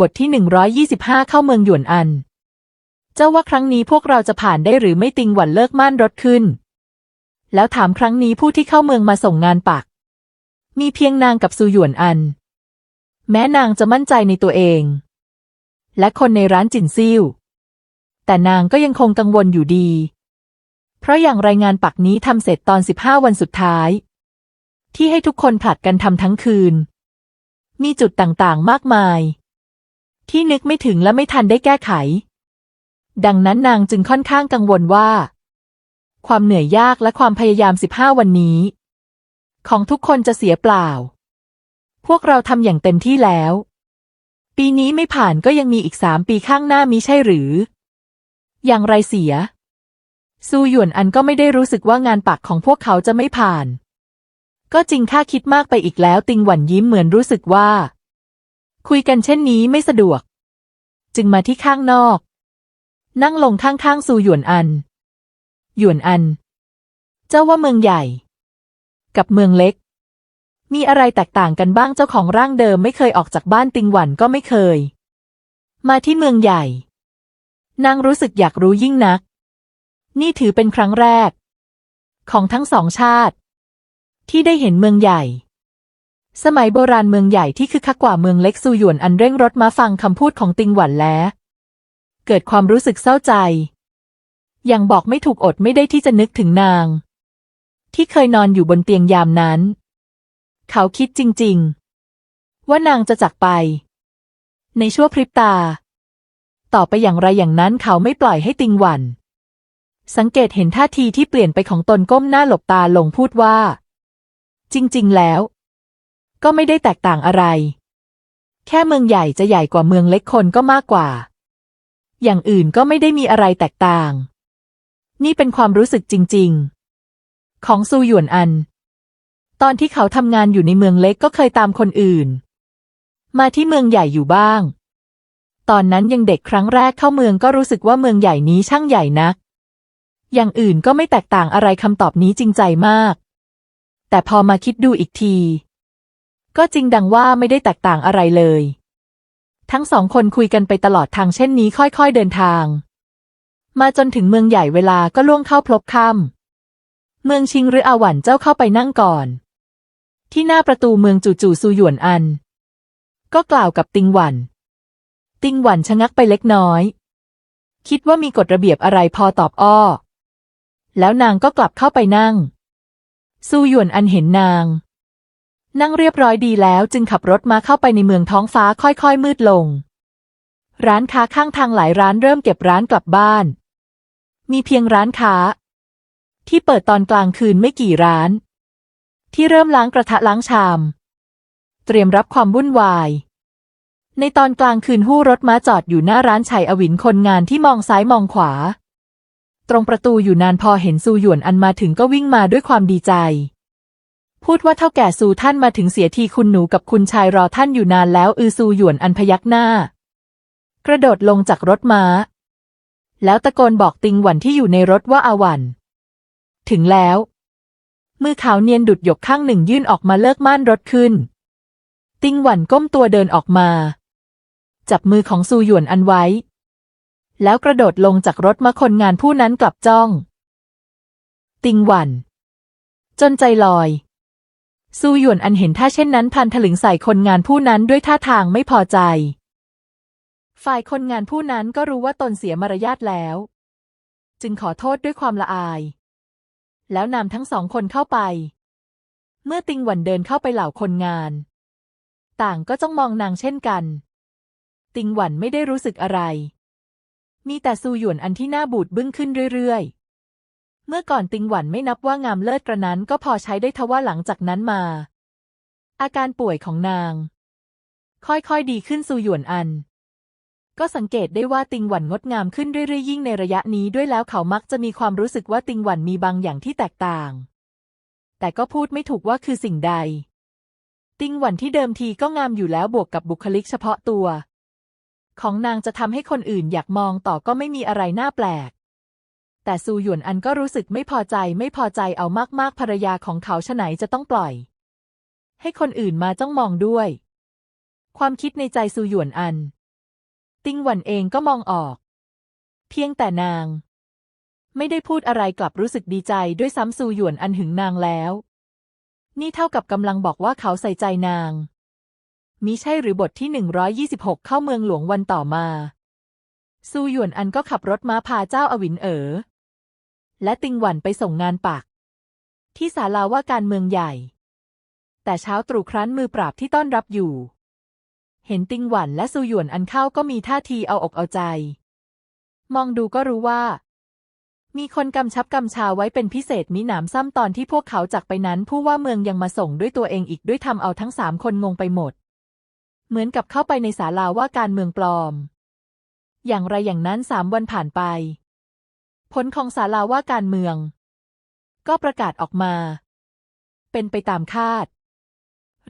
บทที่ 125 เข้าเมืองหยวนอัน เจ้าว่าครั้งนี้พวกเราจะผ่านได้หรือไม่ติงหวันเลิกม่านรถขึ้น แล้วถามครั้งนี้ผู้ที่เข้าเมืองมาส่งงานปัก มีเพียงนางกับซูหยวนอัน แม้นางจะมั่นใจในตัวเอง และคนในร้านจินซิ่วแต่นางก็ยังคงกังวลอยู่ดี เพราะอย่างรายงานปักนี้ทำเสร็จตอน 15 วันสุดท้าย ที่ให้ทุกคนผลัดกันทำทั้งคืนมีจุดต่างๆ มากมาย ที่นึกไม่ถึงและไม่ทันได้แก้ไข ดังนั้นนางจึงค่อนข้างกังวลว่า ความเหนื่อยยากและความพยายาม15วันนี้ ของทุกคนจะเสียเปล่า พวกเราทำอย่างเต็มที่แล้ว ปีนี้ไม่ผ่านก็ยังมีอีกสามปีข้างหน้ามิใช่หรือ อย่างไรเสีย ซูหยวนอันก็ไม่ได้รู้สึกว่างานปักของพวกเขาจะไม่ผ่าน ก็จริงข้าคิดมากไปอีกแล้ว ติงหวันยิ้มเหมือนรู้สึกว่า คุยกันเช่นนี้ไม่สะดวก จึงมาที่ข้างนอก นั่งลงข้างๆซูหยวนอัน หยวนอัน เจ้าว่าเมืองใหญ่ กับเมืองเล็ก มีอะไรแตกต่างกันบ้างเจ้าของร่างเดิมไม่เคยออกจากบ้านติงหวันก็ไม่เคย มาที่เมืองใหญ่ นางรู้สึกอยากรู้ยิ่งนัก นี่ถือเป็นครั้งแรก ของทั้งสองชาติ ที่ได้เห็นเมืองใหญ่ สมัยโบราณเมืองใหญ่ที่คึกคักกว่าเมืองเล็กซูหยวนอันเร่งรถมาฟังคำพูดของติงหวันแล้ว เกิดความรู้สึกเศร้าใจ ยังบอกไม่ถูกอดไม่ได้ที่จะนึกถึงนาง ที่เคยนอนอยู่บนเตียงยามนั้น เขาคิดจริง ๆ ว่านางจะจากไป ในชั่วพริบตา ต่อไปอย่างไรอย่างนั้นเขาไม่ปล่อยให้ติงหวัน สังเกตเห็นท่าทีที่เปลี่ยนไปของตนก้มหน้าหลบตาลงพูดว่า จริง ๆ แล้ว ก็ไม่ได้แตกต่างอะไร แค่เมืองใหญ่จะใหญ่กว่าเมืองเล็กคนก็มากกว่า อย่างอื่นก็ไม่ได้มีอะไรแตกต่าง นี่เป็นความรู้สึกจริง ๆ ของซูหยวนอัน ตอนที่เขาทำงานอยู่ในเมืองเล็กก็เคยตามคนอื่น มาที่เมืองใหญ่อยู่บ้าง ตอนนั้นยังเด็กครั้งแรกเข้าเมืองก็รู้สึกว่าเมืองใหญ่นี้ช่างใหญ่นัก อย่างอื่นก็ไม่แตกต่างอะไรคำตอบนี้จริงใจมาก แต่พอมาคิดดูอีกที ก็จริงดังว่าไม่ได้แตกต่างอะไรเลย ทั้งสองคนคุยกันไปตลอดทางเช่นนี้ค่อยๆเดินทาง มาจนถึงเมืองใหญ่เวลาก็ล่วงเข้าพลบค่ำเมืองชิงหรืออาหวันเจ้าเข้าไปนั่งก่อน ที่หน้าประตูเมืองจู่ๆซูหยวนอัน ก็กล่าวกับติงหวัน ติงหวันชะงักไปเล็กน้อย คิดว่ามีกฎระเบียบอะไรพอตอบอ้อ แล้วนางก็กลับเข้าไปนั่ง ซูหยวนอันเห็นนาง นั่งเรียบร้อยดีแล้วจึงขับรถมาเข้าไปในเมืองท้องฟ้าค่อยๆมืดลง ร้านค้าข้างทางหลายร้านเริ่มเก็บร้านกลับบ้าน มีเพียงร้านค้า ที่เปิดตอนกลางคืนไม่กี่ร้าน ที่เริ่มล้างกระทะล้างชาม เตรียมรับความวุ่นวาย ในตอนกลางคืนหู้รถม้าจอดอยู่หน้าร้านชัยอวินคนงานที่มองซ้ายมองขวา ตรงประตูอยู่นานพอเห็นซูหยวนอันมาถึงก็วิ่งมาด้วยความดีใจ พูดว่าเท่าแก่ซูท่านมาถึงเสียทีคุณหนูกับคุณชายรอท่านอยู่นานแล้ว อือซูหยวนอันพยักหน้า กระโดดลงจากรถม้า แล้วตะโกนบอกติงหวันที่อยู่ในรถว่าอาวัน ถึงแล้ว มือขาวเนียนดุดหยกข้างหนึ่งยื่นออกมาเลิกม่านรถขึ้น ติงหวันก้มตัวเดินออกมา จับมือของซูหยวนอันไว้ แล้วกระโดดลงจากรถมาคนงานผู้นั้นกลับจ้อง ติงหวัน จนใจลอย ซูหยวนอันเห็นท่าเช่นนั้นพันถลึงใส่คนงานผู้นั้นด้วยท่าทางไม่พอใจ ฝ่ายคนงานผู้นั้นก็รู้ว่าตนเสียมารยาทแล้ว จึงขอโทษด้วยความละอาย แล้วนำทั้งสองคนเข้าไป เมื่อติงหวันเดินเข้าไปเหล่าคนงาน ต่างก็จ้องมองนางเช่นกัน ติงหวันไม่ได้รู้สึกอะไร มีแต่ซูหยวนอันที่หน้าบูดบึ้งขึ้นเรื่อยๆ เมื่อก่อนติงหวันไม่นับว่างามเลิศกระนั้นก็พอใช้ได้ทว่าหลังจากนั้นมา อาการป่วยของนาง ค่อยๆดีขึ้นซูหยวนอัน ก็สังเกตได้ว่าติงหวันงดงามขึ้นเรื่อยๆยิ่งในระยะนี้ด้วยแล้วเขามักจะมีความรู้สึกว่าติงหวันมีบางอย่างที่แตกต่าง แต่ก็พูดไม่ถูกว่าคือสิ่งใด ติงหวันที่เดิมทีก็งามอยู่แล้วบวกกับบุคลิกเฉพาะตัว ของนางจะทำให้คนอื่นอยากมองต่อก็ไม่มีอะไรน่าแปลก แต่ซูหยวนอันก็รู้สึกไม่พอใจไม่พอใจเอามากๆภรรยาของเขาฉะไหนจะต้องปล่อย ให้คนอื่นมาจ้องมองด้วย ความคิดในใจซูหยวนอัน ติงหวันเองก็มองออก เพียงแต่นาง ไม่ได้พูดอะไรกลับรู้สึกดีใจด้วยซ้ำซูหยวนอันหึงนางแล้ว นี่เท่ากับกำลังบอกว่าเขาใส่ใจนางมิใช่หรือบทที่ 126 เข้าเมืองหลวงวันต่อมา ซูหยวนอันก็ขับรถม้าพาเจ้าอวินเอ๋อ และติงหวันไปส่งงานปัก ที่ศาลาว่าการเมืองใหญ่ แต่เช้าตรู่ครั้นมือปราบที่ต้อนรับอยู่ เห็นติงหวันและซูหยวนอันเข้าก็มีท่าทีเอาอกเอาใจ มองดูก็รู้ว่า มีคนกำชับกำชาไว้เป็นพิเศษมิหนามซ้ำตอนที่พวกเขาจากไปนั้น ผู้ว่าเมืองยังมาส่งด้วยตัวเองอีกด้วยทำเอาทั้งสามคนงงไปหมด เหมือนกับเข้าไปในศาลาว่าการเมืองปลอม อย่างไรอย่างนั้นสามวันผ่านไป ผลของศาลาว่าการเมือง ก็ประกาศออกมา เป็นไปตามคาด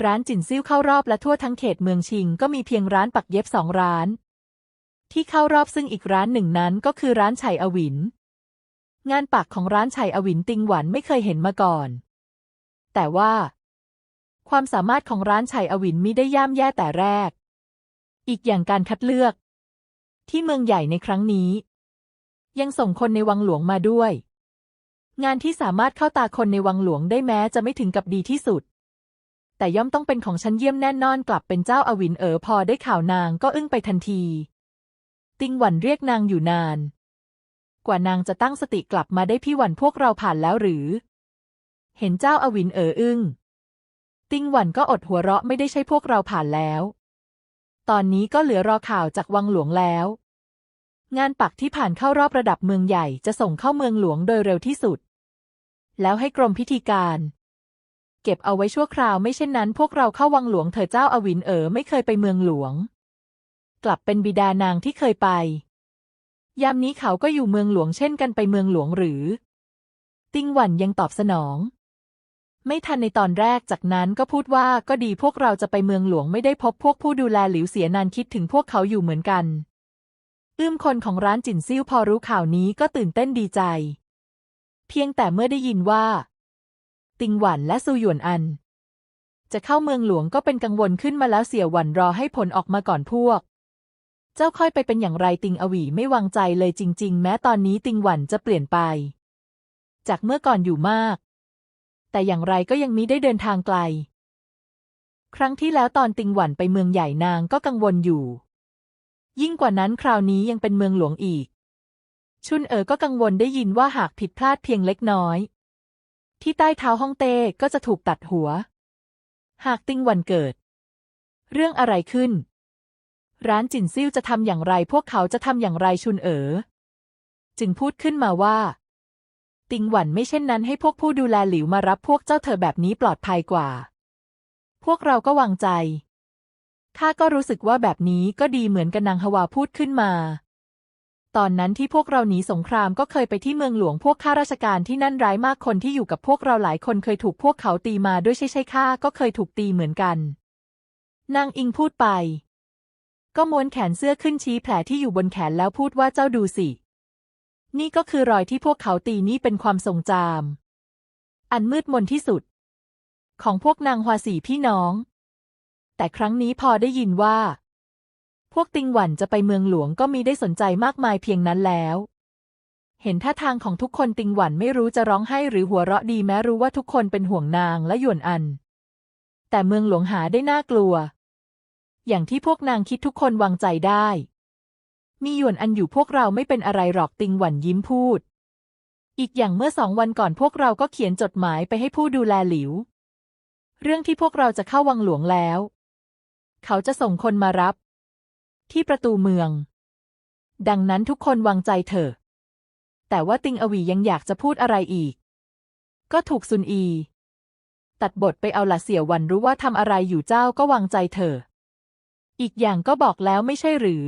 ร้านจินซิ่วเข้ารอบและทั่วทั้งเขตเมืองชิง ก็มีเพียงร้านปักเย็บสองร้าน ที่เข้ารอบซึ่งอีกร้านหนึ่งนั้นก็คือร้านไฉอวิน งานปักของร้านไฉอวินติงหวันไม่เคยเห็นมาก่อน แต่ว่า ความสามารถของร้านไฉอวินมิได้ย่ำแย่แต่แรก อีกอย่างการคัดเลือก ที่เมืองใหญ่ในครั้งนี้ ยังส่งคนในวังหลวงมาด้วย งานที่สามารถเข้าตาคนในวังหลวงได้แม้จะไม่ถึงกับดีที่สุด แต่ย่อมต้องเป็นของชั้นเยี่ยมแน่นอนกลับเป็นเจ้าอวินเอ๋อพอได้ข่าวนางก็อึ้งไปทันที ติงหวันเรียกนางอยู่นาน กว่านางจะตั้งสติกลับมาได้พี่หวันพวกเราผ่านแล้วหรือ เห็นเจ้าอวินเอ๋ออึ้งติงหวันก็อดหัวเราะไม่ได้ใช่พวกเราผ่านแล้ว ตอนนี้ก็เหลือรอข่าวจากวังหลวงแล้ว งานปักที่ผ่านเข้ารอบระดับเมืองใหญ่จะส่งเข้าเมืองหลวงโดยเร็วที่สุด แล้วให้กรมพิธีการ เก็บเอาไว้ชั่วคราวไม่เช่นนั้นพวกเราเข้าวังหลวงเถอเจ้าอวินเอ๋อไม่เคยไปเมืองหลวง กลับเป็นบิดานางที่เคยไป ยามนี้เขาก็อยู่เมืองหลวงเช่นกันไปเมืองหลวงหรือ ติ้งหวันยังตอบสนอง ไม่ทันในตอนแรกจากนั้นก็พูดว่าก็ดีพวกเราจะไปเมืองหลวงไม่ได้พบพวกผู้ดูแลหลิวเสียนานคิดถึงพวกเขาอยู่เหมือนกัน อื้มคนของร้านจินซิ่วพอรู้ข่าวนี้ก็ตื่นเต้นดีใจ เพียงแต่เมื่อได้ยินว่า ติงหวันและซูหยวนอัน จะเข้าเมืองหลวงก็เป็นกังวลขึ้นมาแล้วเสียหวันรอให้ผลออกมาก่อนพวก เจ้าค่อยไปเป็นอย่างไรติงอวีไม่วางใจเลยจริง ๆ แม้ตอนนี้ติงหวันจะเปลี่ยนไป จากเมื่อก่อนอยู่มาก แต่อย่างไรก็ยังมิได้เดินทางไกล ครั้งที่แล้วตอนติงหวันไปเมืองใหญ่นางก็กังวลอยู่ ยิ่งกว่านั้นคราวนี้ยังเป็นเมืองหลวงอีก ชุนเอ๋อก็กังวลได้ยินว่าหากผิดพลาดเพียงเล็กน้อย ที่ใต้เท้าฮ่องเต้ก็จะถูกตัดหัว หากติงหวันเกิด เรื่องอะไรขึ้น ร้านจินซิ่วจะทำอย่างไร พวกเขาจะทำอย่างไรชุนเอ๋อจึงพูดขึ้นมาว่า ติงหวันไม่เช่นนั้นให้พวกผู้ดูแลหลิวมารับพวกเจ้าเธอแบบนี้ปลอดภัยกว่า พวกเราก็วางใจ ข้าก็รู้สึกว่าแบบนี้ก็ดีเหมือนกันนางฮวาพูดขึ้นมา ตอนนั้นที่พวกเราหนีสงครามก็เคยไปที่เมืองหลวงพวกข้าราชการที่นั่นร้ายมากคนที่อยู่กับพวกเราหลายคนเคยถูกพวกเขาตีมาด้วยใช่ใช่ข้าก็เคยถูกตีเหมือนกัน นางอิงพูดไป ก็ม้วนแขนเสื้อขึ้นชี้แผลที่อยู่บนแขนแล้วพูดว่าเจ้าดูสิ นี่ก็คือรอยที่พวกเขาตีนี่เป็นความทรงจำอันมืดมนที่สุด ของพวกนางฮวาสี่พี่น้อง แต่ครั้งนี้พอได้ยินว่า พวกติงหวันจะไปเมืองหลวงก็มีได้สนใจมากมายเพียงนั้นแล้ว เห็นท่าทางของทุกคนติงหวันไม่รู้จะร้องไห้หรือหัวเราะดีแม้รู้ว่าทุกคนเป็นห่วงนางและหยวนอัน แต่เมืองหลวงหาได้น่ากลัว อย่างที่พวกนางคิดทุกคนวางใจได้ มีหยวนอันอยู่พวกเราไม่เป็นอะไรหรอกติงหวันยิ้มพูดอีกอย่างเมื่อสองวันก่อนพวกเราก็เขียนจดหมายไปให้ผู้ดูแลหลิว เรื่องที่พวกเราจะเข้าวังหลวงแล้ว เขาจะส่งคนมารับ ที่ประตูเมือง ดังนั้นทุกคนวางใจเถอะ แต่ว่าติงอวียังอยากจะพูดอะไรอีก ก็ถูกซุนอี ตัดบทไปเอาละเสี่ยววันรู้ว่าทำอะไรอยู่เจ้าก็วางใจเถอะ อีกอย่างก็บอกแล้วไม่ใช่หรือ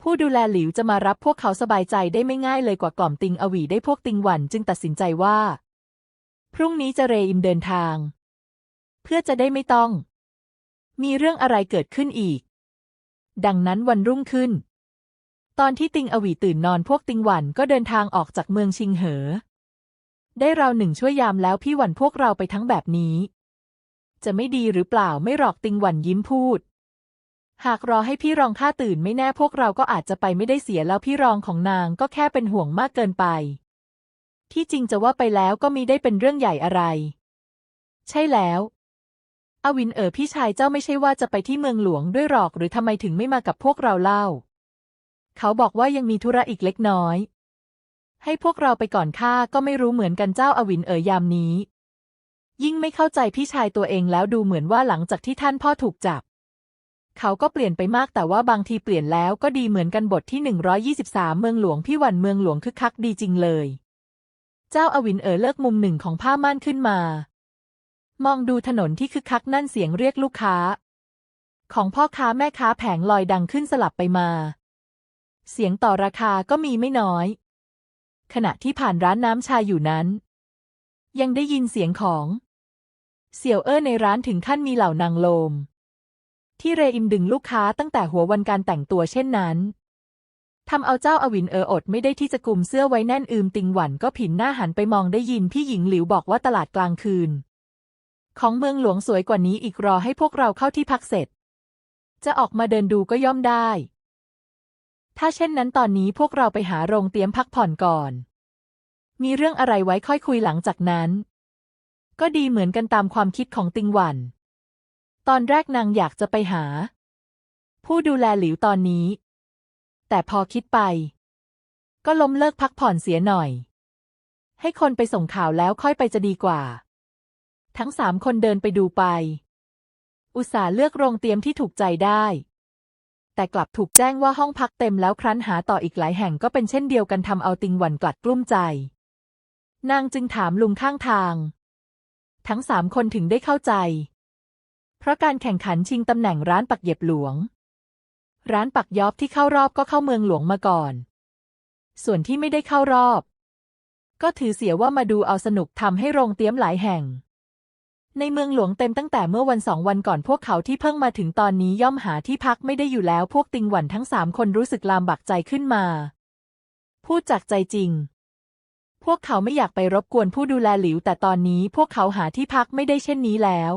ผู้ดูแลหลิวจะมารับพวกเขาสบายใจได้ไม่ง่ายเลยกว่ากล่อมติงอวีได้พวกติงหวันจึงตัดสินใจว่า พรุ่งนี้จะเรอิมเดินทาง เพื่อจะได้ไม่ต้อง มีเรื่องอะไรเกิดขึ้นอีก ดังนั้นวันรุ่งขึ้น ตอนที่ติงอวีตื่นนอนพวกติงหวันก็เดินทางออกจากเมืองชิงเหอ ได้เราหนึ่งช่วยยามแล้วพี่หวันพวกเราไปทั้งแบบนี้ จะไม่ดีหรือเปล่าไม่หรอกติงหวันยิ้มพูด หากรอให้พี่รองข้าตื่นไม่แน่พวกเราก็อาจจะไปไม่ได้เสียแล้วพี่รองของนางก็แค่เป็นห่วงมากเกินไป ที่จริงจะว่าไปแล้วก็มีได้เป็นเรื่องใหญ่อะไร ใช่แล้ว อวินเอ๋อพี่ชายเจ้าไม่ใช่ว่าจะไปที่เมืองหลวงด้วยหรอกหรือทำไมถึงไม่มากับพวกเราเล่า เขาบอกว่ายังมีธุระอีกเล็กน้อย ให้พวกเราไปก่อนข้าก็ไม่รู้เหมือนกันเจ้าอวินเอ๋ยยามนี้ ยิ่งไม่เข้าใจพี่ชายตัวเองแล้วดูเหมือนว่าหลังจากที่ท่านพ่อถูกจับ เขาก็เปลี่ยนไปมากแต่ว่าบางทีเปลี่ยนแล้วก็ดีเหมือนกันบทที่ 123 เมืองหลวงพี่วันเมืองหลวงคึกคักดีจริงเลย เจ้าอวินเอ๋อเลิกมุมหนึ่งของผ้าม่านขึ้นมา มองดูถนนที่คึกคักนั่นเสียงเรียกลูกค้า ของพ่อค้าแม่ค้าแผงลอยดังขึ้นสลับไปมา เสียงต่อราคาก็มีไม่น้อย ขณะที่ผ่านร้านน้ำชาอยู่นั้น ยังได้ยินเสียงของเสี่ยวเอ้อในร้านถึงขั้นมีเหล่านางโลม ที่เรอิมดึงลูกค้าตั้งแต่หัววันการแต่งตัวเช่นนั้นทำเอาเจ้าอวินเอออดไม่ได้ที่จะกลุ่มเสื้อไว้แน่นอืมติงหวันก็ผินหน้าหันไปมองได้ยินพี่หญิงหลิวบอกว่าตลาดกลางคืน ของเมืองหลวงสวยกว่านี้อีกรอให้พวกเราเข้าที่พักเสร็จ จะออกมาเดินดูก็ย่อมได้ ถ้าเช่นนั้นตอนนี้พวกเราไปหาโรงเตรียมพักผ่อนก่อน มีเรื่องอะไรไว้ค่อยคุยหลังจากนั้น ก็ดีเหมือนกันตามความคิดของติงหวัน ตอนแรกนางอยากจะไปหา ผู้ดูแลหลิวตอนนี้ แต่พอคิดไป ก็ล้มเลิกพักผ่อนเสียหน่อยให้คนไปส่งข่าวแล้วค่อยไปจะดีกว่า ทั้งสามคนเดินไปดูไป อุตส่าห์เลือกโรงเตรียมที่ถูกใจได้ แต่กลับถูกแจ้งว่าห้องพักเต็มแล้วครั้นหาต่ออีกหลายแห่งก็เป็นเช่นเดียวกันทำเอาติงหวันกลัดกลุ้มใจ นางจึงถามลุงข้างทาง ทั้งสามคนถึงได้เข้าใจ เพราะการแข่งขันชิงตำแหน่งร้านปักเย็บหลวง ร้านปักยอบที่เข้ารอบก็เข้าเมืองหลวงมาก่อน ส่วนที่ไม่ได้เข้ารอบ ก็ถือเสียว่ามาดูเอาสนุกทำให้โรงเตรียมหลายแห่ง ในเมืองหลวงเต็มตั้งแต่เมื่อวันสองวันก่อนพวกเขาที่เพิ่งมาถึงตอนนี้ย่อมหาที่พักไม่ได้อยู่แล้วพวกติงหวันทั้งสามคนรู้สึกลามบักใจขึ้นมา พูดจากใจจริง พวกเขาไม่อยากไปรบกวนผู้ดูแลหลิว แต่ตอนนี้พวกเขาหาที่พักไม่ได้เช่นนี้แล้ว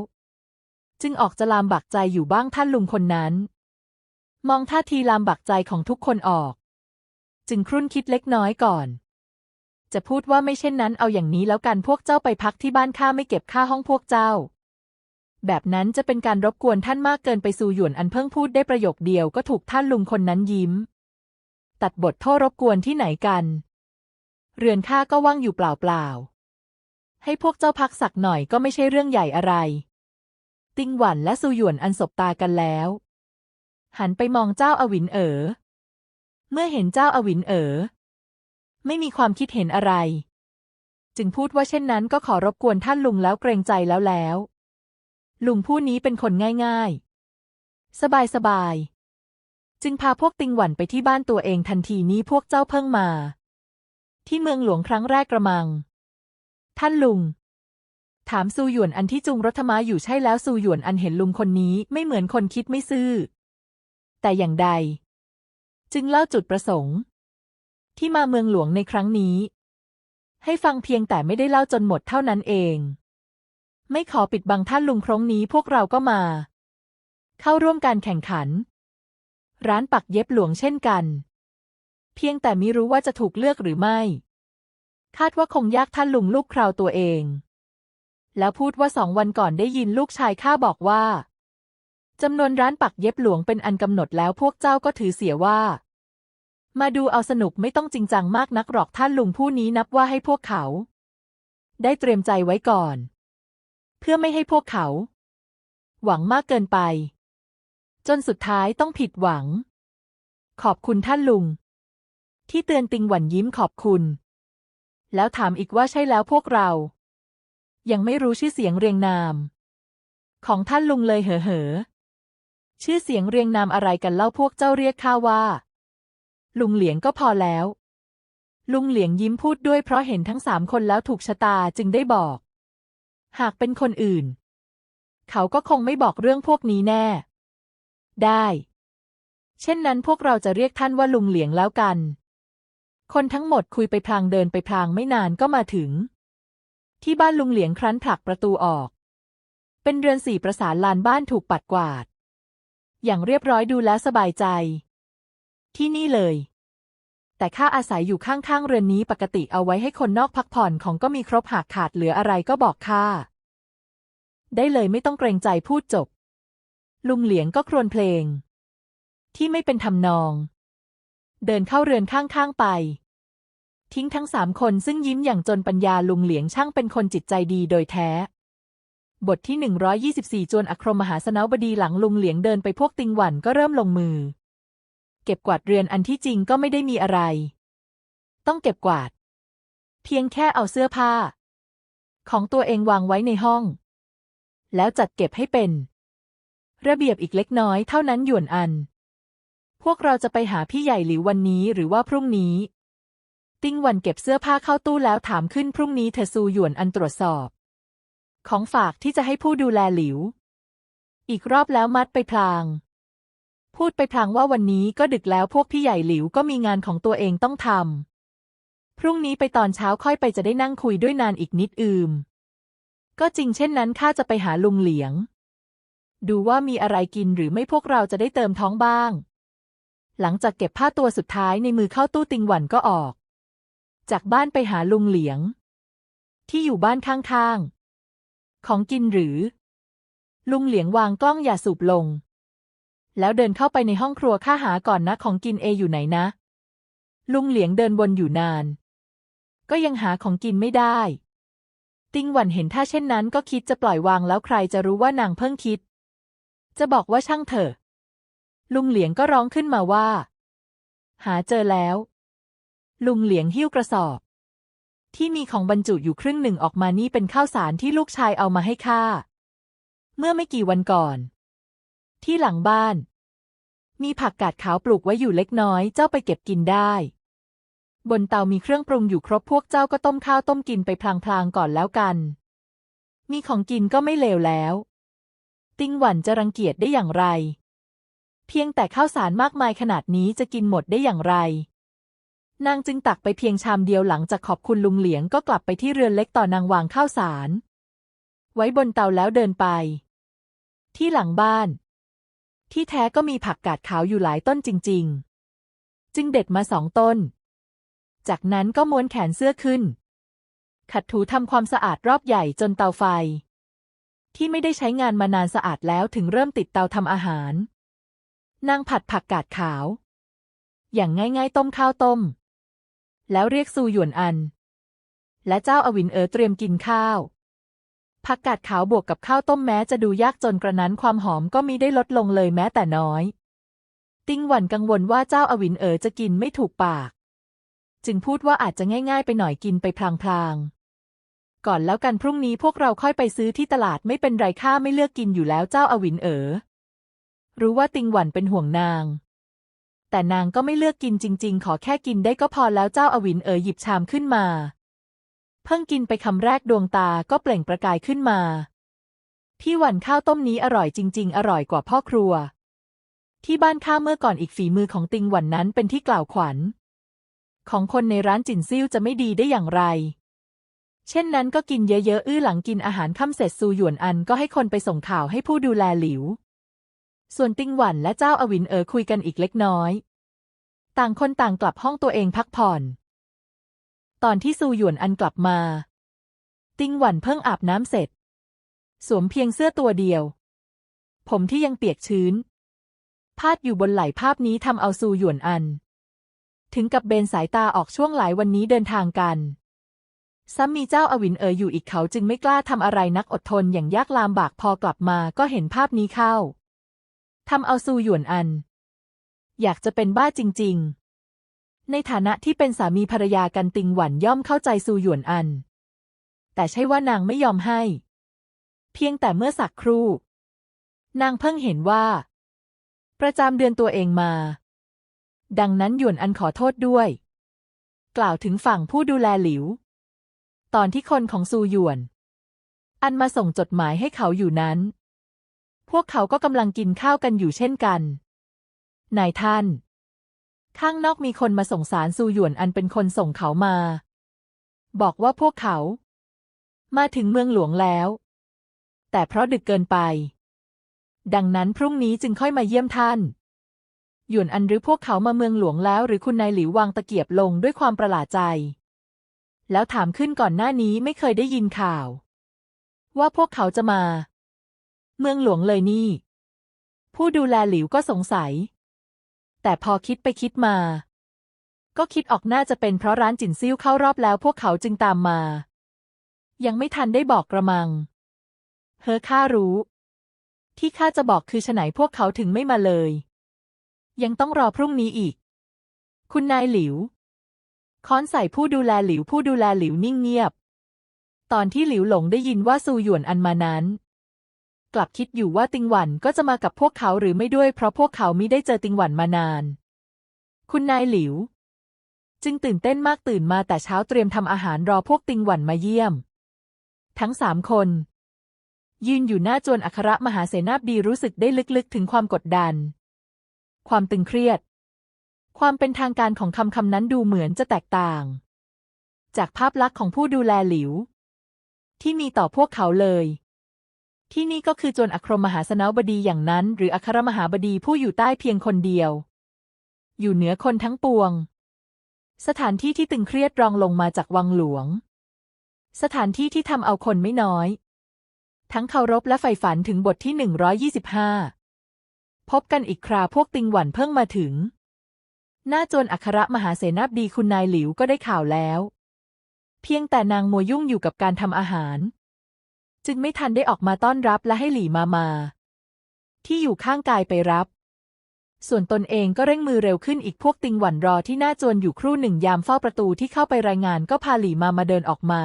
จึงออกจะลามบักใจอยู่บ้างท่านลุงคนนั้น มองท่าทีลามบักใจของทุกคนออก จึงครุ่นคิดเล็กน้อยก่อน จะพูดว่าไม่เช่นนั้นเอาอย่างนี้แล้วกันพวกเจ้าไปพักที่บ้านข้าไม่เก็บค่าห้องพวกเจ้า แบบนั้นจะเป็นการรบกวนท่านมากเกินไปสู่หยวนอันเพิ่งพูดได้ประโยคเดียวก็ถูกท่านลุงคนนั้นยิ้ม ตัดบทโทษรบกวนที่ไหนกัน เรือนข้าก็ว่างอยู่เปล่าๆ ให้พวกเจ้าพักสักหน่อยก็ไม่ใช่เรื่องใหญ่อะไร ติงหวันและซูหยวนอันสบตากันแล้ว หันไปมองเจ้าอวินเอ๋อเมื่อเห็นเจ้าอวินเอ๋อ ไม่มีความคิดเห็นอะไร จึงพูดว่าเช่นนั้นก็ขอรบกวนท่านลุงแล้วเกรงใจแล้วแล้ว ลุงผู้นี้เป็นคนง่ายๆ สบายๆจึงพาพวกติงหวันไปที่บ้านตัวเองทันทีนี้พวกเจ้าเพิ่งมา ที่เมืองหลวงครั้งแรกกระมัง ท่านลุงถามซูหยวนอันที่จุงรถม้าอยู่ใช่แล้วซูหยวนอันเห็นลุงคนนี้ไม่เหมือนคนคิดไม่ซื่อ แต่อย่างใด จึงเล่าจุดประสงค์ ที่มาเมืองหลวงในครั้งนี้ ให้ฟังเพียงแต่ไม่ได้เล่าจนหมดเท่านั้นเอง ไม่ขอปิดบังท่านลุงครั้งนี้พวกเราก็มา เข้าร่วมการแข่งขัน ร้านปักเย็บหลวงเช่นกัน เพียงแต่ไมิรู้ว่าจะถูกเลือกหรือไม่ คาดว่าคงยากท่านลุงลูกคราวตัวเอง แล้วพูดว่าสองวันก่อนได้ยินลูกชายข้าบอกว่าจำนวนร้านปักเย็บหลวงเป็นอันกำหนดแล้วพวกเจ้าก็ถือเสียว่า มาดูเอาสนุกไม่ต้องจริงจังมากนักหรอกท่านลุงผู้นี้นับว่าให้พวกเขา ได้เตรียมใจไว้ก่อน เพื่อไม่ให้พวกเขา หวังมากเกินไป จนสุดท้ายต้องผิดหวัง ขอบคุณท่านลุง ที่เตือนติงหวันยิ้มขอบคุณ แล้วถามอีกว่าใช่แล้วพวกเรา ยังไม่รู้ชื่อเสียงเรียงนาม ของท่านลุงเลยเหอเหอชื่อเสียงเรียงนามอะไรกันเล่าพวกเจ้าเรียกข้าว่า ลุงเหลียงก็พอแล้ว ลุงเหลียงยิ้มพูดด้วยเพราะเห็นทั้งสามคนแล้วถูกชะตาจึงได้บอก หากเป็นคนอื่น เขาก็คงไม่บอกเรื่องพวกนี้แน่ ได้ เช่นนั้นพวกเราจะเรียกท่านว่าลุงเหลียงแล้วกัน คนทั้งหมดคุยไปพลางเดินไปพลางไม่นานก็มาถึง ที่บ้านลุงเหลียงครั้นผลักประตูออก เป็นเรือนสี่ประสานลานบ้านถูกปัดกวาด อย่างเรียบร้อยดูแล้วสบายใจ ที่นี่เลย แต่ข้าอาศัยอยู่ข้างๆเรือนนี้ปกติเอาไว้ให้คนนอกพักผ่อนของก็มีครบหากขาดเหลืออะไรก็บอกข้าได้เลยไม่ต้องเกรงใจพูดจบ ลุงเหลียงก็ครวญเพลง ที่ไม่เป็นทำนอง เดินเข้าเรือนข้างๆไป ทิ้งทั้งสามคนซึ่งยิ้มอย่างจนปัญญาลุงเหลียงช่างเป็นคนจิตใจดีโดยแท้ บทที่ 124 จวนอัครมหาสนาวบดีหลังลุงเหลียงเดินไปพวกติงหวันก็เริ่มลงมือ เก็บกวาดเรือนอันที่จริงก็ไม่ได้มีอะไร ต้องเก็บกวาด เพียงแค่เอาเสื้อผ้า ของตัวเองวางไว้ในห้อง แล้วจัดเก็บให้เป็น ระเบียบอีกเล็กน้อยเท่านั้นหยวนอัน พวกเราจะไปหาพี่ใหญ่หลิววันนี้หรือว่าพรุ่งนี้ ติ้งหวันเก็บเสื้อผ้าเข้าตู้แล้วถามขึ้นพรุ่งนี้เธอซูหยวนอันตรวจสอบ ของฝากที่จะให้ผู้ดูแลหลิว อีกรอบแล้วมัดไปพลาง พูดไปพลางว่าวันนี้ก็ดึกแล้วพวกพี่ใหญ่หลิวก็มีงานของตัวเองต้องทำพรุ่งนี้ไปตอนเช้าค่อยไปจะได้นั่งคุยด้วยนานอีกนิดอืม ก็จริงเช่นนั้นข้าจะไปหาลุงเหลียง ดูว่ามีอะไรกินหรือไม่พวกเราจะได้เติมท้องบ้าง หลังจากเก็บผ้าตัวสุดท้ายในมือเข้าตู้ติงหวันก็ออก จากบ้านไปหาลุงเหลียง ที่อยู่บ้านข้างๆของกินหรือ ลุงเหลียงวางกล้องอย่าสูบลง แล้วเดินเข้าไปในห้องครัวข้าหาก่อนนะของกินเออยู่ไหนนะ ลุงเหลียงเดินวนอยู่นาน ก็ยังหาของกินไม่ได้ ติงหวันเห็นท่าเช่นนั้นก็คิดจะปล่อยวางแล้วใครจะรู้ว่านางเพิ่งคิด จะบอกว่าช่างเถอะ ลุงเหลียงก็ร้องขึ้นมาว่า หาเจอแล้ว ลุงเหลียงหิ้วกระสอบ ที่มีของบรรจุอยู่ครึ่งหนึ่งออกมานี่เป็นข้าวสารที่ลูกชายเอามาให้ข้าเมื่อไม่กี่วันก่อน ที่หลังบ้าน มีผักกาดขาวปลูกไว้อยู่เล็กน้อย เจ้าไปเก็บกินได้ บนเตามีเครื่องปรุงอยู่ครบพวกเจ้าก็ต้มข้าวต้มกินไปพลางๆก่อนแล้วกัน มีของกินก็ไม่เลวแล้ว ติ้งหวันจะรังเกียจได้อย่างไร เพียงแต่ข้าวสารมากมายขนาดนี้จะกินหมดได้อย่างไรนางจึงตักไปเพียงชามเดียวหลังจากขอบคุณลุงเหลียงก็กลับไปที่เรือนเล็กต่อนางวางข้าวสาร ไว้บนเตาแล้วเดินไป ที่หลังบ้าน ที่แท้ก็มีผักกาดขาวอยู่หลายต้นจริง ๆ จึงเด็ดมาสองต้น จากนั้นก็ม้วนแขนเสื้อขึ้น ขัดถูทำความสะอาดรอบใหญ่จนเตาไฟ ที่ไม่ได้ใช้งานมานานสะอาดแล้วถึงเริ่มติดเตาทำอาหาร นางผัดผักกาดขาว อย่างง่ายๆต้มข้าวต้ม แล้วเรียกซูหยวนอัน และเจ้าอวินเอ๋อเตรียมกินข้าว ผักกาดขาวบวกกับข้าวต้มแม้จะดูยากจนกระนั้นความหอมก็มีได้ลดลงเลยแม้แต่น้อย ติ้งหวันกังวลว่าเจ้าอวินเอ๋อจะกินไม่ถูกปาก จึงพูดว่าอาจจะง่ายๆ ไปหน่อยกินไปพลางๆ ก่อนแล้วกันพรุ่งนี้พวกเราค่อยไปซื้อที่ตลาดไม่เป็นไรข้าไม่เลือกกินอยู่แล้วเจ้าอวินเอ๋อรู้ว่าติงหวันเป็นห่วงนาง แต่นางก็ไม่เลือกกินจริง ๆ ขอแค่กินได้ก็พอแล้วเจ้าอวินเอ๋อหยิบชามขึ้นมา เพิ่งกินไปคำแรกดวงตาก็เปล่งประกายขึ้นมา พี่หวันข้าวต้มนี้อร่อยจริง ๆ อร่อยกว่าพ่อครัว ที่บ้านข้าเมื่อก่อนอีกฝีมือของติงหวันนั้นเป็นที่กล่าวขวัญ ของคนในร้านจินซิ่วจะไม่ดีได้อย่างไร เช่นนั้นก็กินเยอะๆ อื้อหลังกินอาหารค่ำเสร็จซูหยวนอันก็ให้คนไปส่งข่าวให้ผู้ดูแลหลิว ส่วนติงหวันและเจ้าอวินเอ๋อคุยกันอีกเล็กน้อย ต่างคนต่างกลับห้องตัวเองพักผ่อน ตอนที่ซูหยวนอันกลับมา ติงหวันเพิ่งอาบน้ำเสร็จ สวมเพียงเสื้อตัวเดียว ผมที่ยังเปียกชื้น พาดอยู่บนไหล่ภาพนี้ทำเอาซูหยวนอัน ถึงกับเบนสายตาออกช่วงหลายวันนี้เดินทางกัน ซ้ำมีเจ้าอวินเอ๋ออยู่อีกเขาจึงไม่กล้าทำอะไรนักอดทนอย่างยากลำบากพอกลับมาก็เห็นภาพนี้เข้าทำเอาซูหยวนอัน อยากจะเป็นบ้าจริง ๆ ในฐานะที่เป็นสามีภรรยากันติงหวันย่อมเข้าใจซูหยวนอัน แต่ใช่ว่านางไม่ยอมให้ เพียงแต่เมื่อสักครู่ นางเพิ่งเห็นว่า ประจำเดือนตัวเองมา ดังนั้นหยวนอันขอโทษด้วย กล่าวถึงฝั่งผู้ดูแลหลิว ตอนที่คนของซูหยวน อันมาส่งจดหมายให้เขาอยู่นั้น พวกเขาก็กำลังกินข้าวกันอยู่เช่นกันนายท่าน ข้างนอกมีคนมาส่งสารซูหยวนอันเป็นคนส่งเขามา บอกว่าพวกเขา มาถึงเมืองหลวงแล้ว แต่เพราะดึกเกินไป ดังนั้นพรุ่งนี้จึงค่อยมาเยี่ยมท่าน หยวนอันหรือพวกเขามาเมืองหลวงแล้ว หรือคุณนายหลิววางตะเกียบลงด้วยความประหลาดใจ แล้วถามขึ้นก่อนหน้านี้ไม่เคยได้ยินข่าว ว่าพวกเขาจะมา เมืองหลวงเลยนี่ ผู้ดูแลหลิวก็สงสัย แต่พอคิดไปคิดมา ก็คิดออกน่าจะเป็นเพราะร้านจินซิ่วเข้ารอบแล้วพวกเขาจึงตามมา ยังไม่ทันได้บอกกระมัง เฮอข้ารู้ ที่ข้าจะบอกคือฉไหนพวกเขาถึงไม่มาเลย ยังต้องรอพรุ่งนี้อีก คุณนายหลิว ค้อนใส่ผู้ดูแลหลิวผู้ดูแลหลิวนิ่งเงียบ ตอนที่หลิวหลงได้ยินว่าซูหยวนอันมานั้น กลับคิดอยู่ว่าติงหวันก็จะมากับพวกเขาหรือไม่ด้วย เพราะพวกเขามิได้เจอติงหวันมานาน คุณนายหลิว จึงตื่นเต้นมากตื่นมาแต่เช้าเตรียมทำอาหารรอพวกติงหวันมาเยี่ยม ทั้งสามคน ยืนอยู่หน้าจวนอัครมหาเสนาบดีรู้สึกได้ลึกๆ ถึงความกดดัน ความตึงเครียด ความเป็นทางการของคำคำนั้นดูเหมือนจะแตกต่าง จากภาพลักษณ์ของผู้ดูแลหลิว ที่มีต่อพวกเขาเลย ที่นี่ก็คือจวนอัครมหาสนาบดีอย่างนั้น หรืออัครมหาบดีผู้อยู่ใต้เพียงคนเดียว อยู่เหนือคนทั้งปวง สถานที่ที่ตึงเครียดรองลงมาจากวังหลวง สถานที่ที่ทำเอาคนไม่น้อย ทั้งเคารพและใฝ่ฝันถึงบทที่ 125 พบกันอีกคราพวกติงหวันเพิ่งมาถึง หน้าจวนอัครมหาเสนาบดีคุณนายหลิวก็ได้ข่าวแล้ว เพียงแต่นางมัวยุ่งอยู่กับการทำอาหาร จึงไม่ทันได้ออกมาต้อนรับและให้หลี่มามา ที่อยู่ข้างกายไปรับ ส่วนตนเองก็เร่งมือเร็วขึ้นอีกพวกติงหวันรอที่หน้าจวนอยู่ครู่หนึ่งยามเฝ้าประตูที่เข้าไปรายงานก็พาหลี่มามาเดินออกมา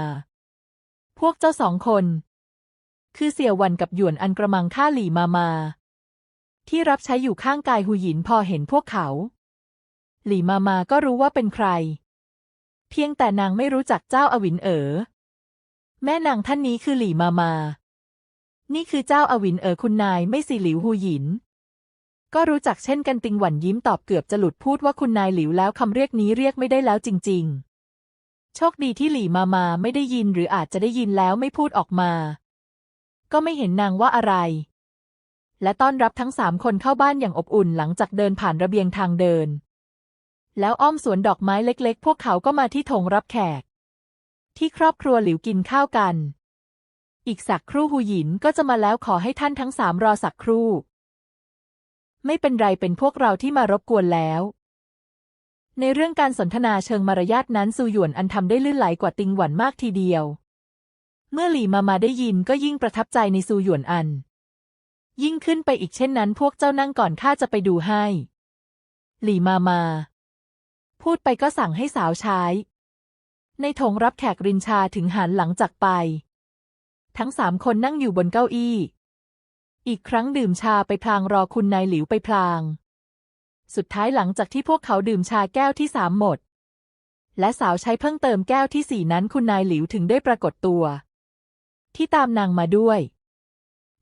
พวกเจ้าสองคน คือเสี่ยวหวันกับหยวนอันกระมังฆ่าหลี่มามา ที่รับใช้อยู่ข้างกายหูหยินพอเห็นพวกเขา หลี่มามาก็รู้ว่าเป็นใคร เพียงแต่นางไม่รู้จักเจ้าอวินเอ๋อ แม่นางท่านนี้คือหลี่มามา นี่คือเจ้าอวินเอ๋อคุณนายไม่สิหลิวหูหยิน ก็รู้จักเช่นกันติงหวันยิ้มตอบเกือบจะหลุดพูดว่าคุณนายหลิวแล้วคำเรียกนี้เรียกไม่ได้แล้วจริง ๆ โชคดีที่หลี่มามาไม่ได้ยินหรืออาจจะได้ยินแล้วไม่พูดออกมา ก็ไม่เห็นนางว่าอะไร และต้อนรับทั้งสามคนเข้าบ้านอย่างอบอุ่นหลังจากเดินผ่านระเบียงทางเดิน แล้วอ้อมสวนดอกไม้เล็ก ๆ พวกเขาก็มาที่โถงรับแขก ที่ครอบครัวหลิวกินข้าวกัน อีกสักครู่หูหยินก็จะมาแล้วขอให้ท่านทั้งสามรอสักครู่ ไม่เป็นไรเป็นพวกเราที่มารบกวนแล้ว ในเรื่องการสนทนาเชิงมารยาทนั้นซูหยวนอันทำได้ลื่นไหลกว่าติงหวันมากทีเดียว เมื่อหลี่มามาได้ยินก็ยิ่งประทับใจในซูหยวนอัน ยิ่งขึ้นไปอีกเช่นนั้น พวกเจ้านั่งก่อนข้าจะไปดูให้ หลี่มามา พูดไปก็สั่งให้สาวใช้ ในโถงรับแขกรินชาถึงหันหลังจากไป ทั้งสามคนนั่งอยู่บนเก้าอี้ อีกครั้งดื่มชาไปพลางรอคุณนายหลิวไปพลาง สุดท้ายหลังจากที่พวกเขาดื่มชาแก้วที่สามหมด และสาวใช้เพิ่งเติมแก้วที่สี่นั้นคุณนายหลิวถึงได้ปรากฏตัว ที่ตามนางมาด้วย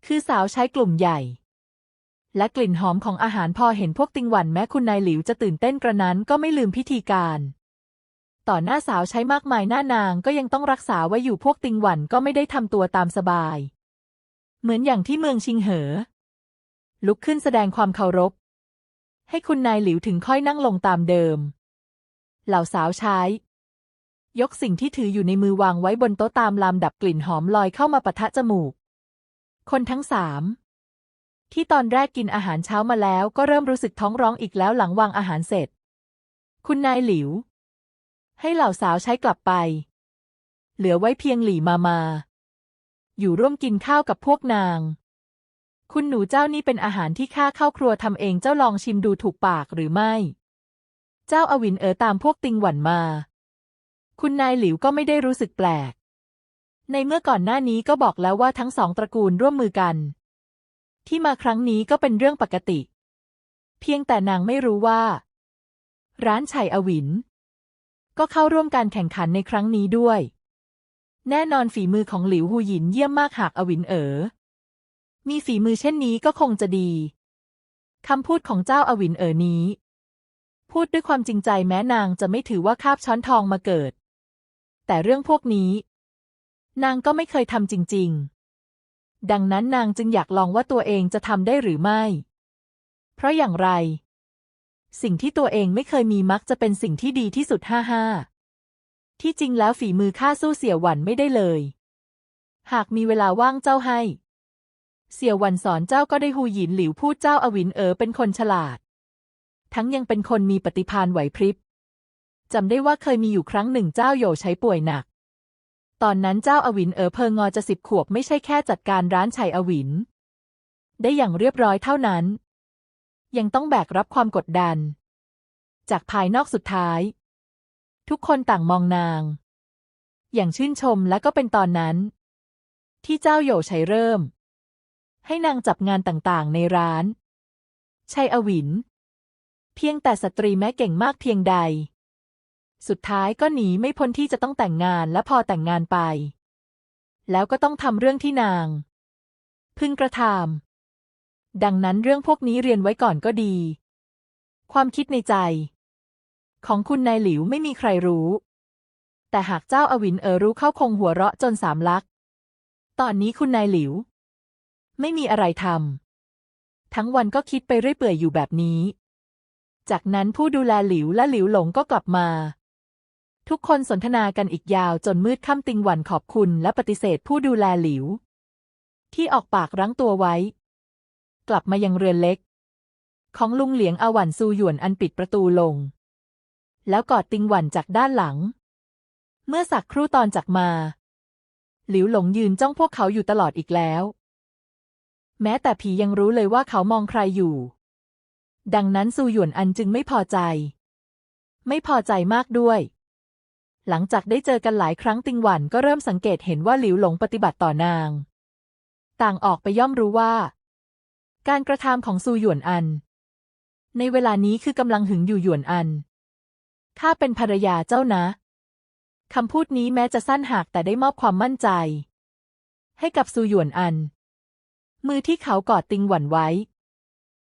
คือสาวใช้กลุ่มใหญ่ และกลิ่นหอมของอาหารพอเห็นพวกติงหวันแม้คุณนายหลิวจะตื่นเต้นกระนั้นก็ไม่ลืมพิธีการ ต่อหน้าสาวใช้มากมายหน้านางก็ยังต้องรักษาไว้อยู่พวกติงหวันก็ไม่ได้ทำตัวตามสบาย เหมือนอย่างที่เมืองชิงเหอ ลุกขึ้นแสดงความเคารพ ให้คุณนายหลิวถึงค่อยนั่งลงตามเดิม เหล่าสาวใช้ ยกสิ่งที่ถืออยู่ในมือวางไว้บนโต๊ะตามลำดับกลิ่นหอมลอยเข้ามาปะทะจมูก คนทั้งสามที่ตอนแรกกินอาหารเช้ามาแล้วก็เริ่มรู้สึกท้องร้องอีกแล้วหลังวางอาหารเสร็จ คุณนายหลิว ให้เหล่าสาวใช้กลับไป เหลือไว้เพียงหลี่มามา อยู่ร่วมกินข้าวกับพวกนาง คุณหนูเจ้านี่เป็นอาหารที่ข้าเข้าครัวทำเองเจ้าลองชิมดูถูกปากหรือไม่ เจ้าอวินเอ๋อตามพวกติงหวันมา คุณนายหลิวก็ไม่ได้รู้สึกแปลก ในเมื่อก่อนหน้านี้ก็บอกแล้วว่าทั้งสองตระกูลร่วมมือกัน ที่มาครั้งนี้ก็เป็นเรื่องปกติ เพียงแต่นางไม่รู้ว่า ร้านไฉอวิน ก็เข้าร่วมการแข่งขันในครั้งนี้ด้วย แน่นอนฝีมือของหลิวหูหยินเยี่ยมมากหากอวินเอ๋อ มีฝีมือเช่นนี้ก็คงจะดีคำพูดของเจ้าอวินเอ๋อนี้ พูดด้วยความจริงใจแม้นางจะไม่ถือว่าคาบช้อนทองมาเกิด แต่เรื่องพวกนี้ นางก็ไม่เคยทำจริง ๆ ดังนั้นนางจึงอยากลองว่าตัวเองจะทำได้หรือไม่ เพราะอย่างไร สิ่งที่ตัวเองไม่เคยมีมักจะเป็นสิ่งที่ดีที่สุดห้าห้าที่จริงแล้วฝีมือข้าสู้เสี่ยวหวันไม่ได้เลย หากมีเวลาว่างเจ้าให้ เสี่ยวหวันสอนเจ้าก็ได้ฮูหยินหลิวพูดเจ้าอวินเอ๋อเป็นคนฉลาด ทั้งยังเป็นคนมีปฏิภาณไหวพริบจำได้ว่าเคยมีอยู่ครั้งหนึ่งเจ้าโยใช้ป่วยหนัก ตอนนั้นเจ้าอวินเอ๋อเพิงอจะสิบขวบไม่ใช่แค่จัดการร้านชัยอวิน ได้อย่างเรียบร้อยเท่านั้น ยังต้องแบกรับความกดดัน จากภายนอกสุดท้าย ทุกคนต่างมองนาง อย่างชื่นชมและก็เป็นตอนนั้น ที่เจ้าโหยใช้เริ่ม ให้นางจับงานต่างๆ ในร้านชัยอวิน เพียงแต่สตรีแม้เก่งมากเพียงใด สุดท้ายก็หนีไม่พ้นที่จะต้องแต่งงานและพอแต่งงานไป แล้วก็ต้องทำเรื่องที่นาง พึงกระทำ ดังนั้นเรื่องพวกนี้เรียนไว้ก่อนก็ดี ความคิดในใจ ของคุณนายหลิวไม่มีใครรู้ แต่หากเจ้าอวินเออรู้เข้าคงหัวเราะจนสามลัก ตอนนี้คุณนายหลิว ไม่มีอะไรทำทั้งวันก็คิดไปเรื่อยเปื่อยอยู่แบบนี้ จากนั้นผู้ดูแลหลิวและหลิวหลงก็กลับมา ทุกคนสนทนากันอีกยาวจนมืดค่ำติงหวันขอบคุณและปฏิเสธผู้ดูแลหลิว ที่ออกปากรั้งตัวไว้ กลับมายังเรือนเล็ก ของลุงเหลียงอาหวันซูหยวนอันปิดประตูลง แล้วกอดติงหวันจากด้านหลัง เมื่อสักครู่ตอนจากมา หลิวหลงยืนจ้องพวกเขาอยู่ตลอดอีกแล้ว แม้แต่ผียังรู้เลยว่าเขามองใครอยู่ ดังนั้นซูหยวนอันจึงไม่พอใจ ไม่พอใจมากด้วยหลังจากได้เจอกันหลายครั้งติงหวันก็เริ่มสังเกตเห็นว่าหลิวหลงปฏิบัติต่อนาง ต่างออกไปย่อมรู้ว่า การกระทำของซูหยวนอัน ในเวลานี้คือกำลังหึงอยู่หยวนอันข้าเป็นภรรยาเจ้านะ คำพูดนี้แม้จะสั้นหากแต่ได้มอบความมั่นใจ ให้กับซูหยวนอัน มือที่เขากอดติงหวันไว้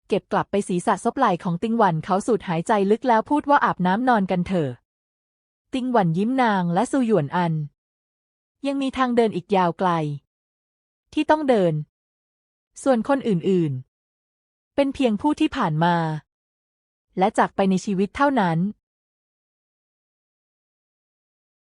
เก็บกลับไปศีรษะซบไหล่ของติงหวันเขาสูดหายใจลึกแล้วพูดว่าอาบน้ำนอนกันเถอะติงหวันยิ้มนางและซูหยวนอัน ยังมีทางเดินอีกยาวไกล ที่ต้องเดิน ส่วนคนอื่นๆ เป็นเพียงผู้ที่ผ่านมา และจากไปในชีวิตเท่านั้น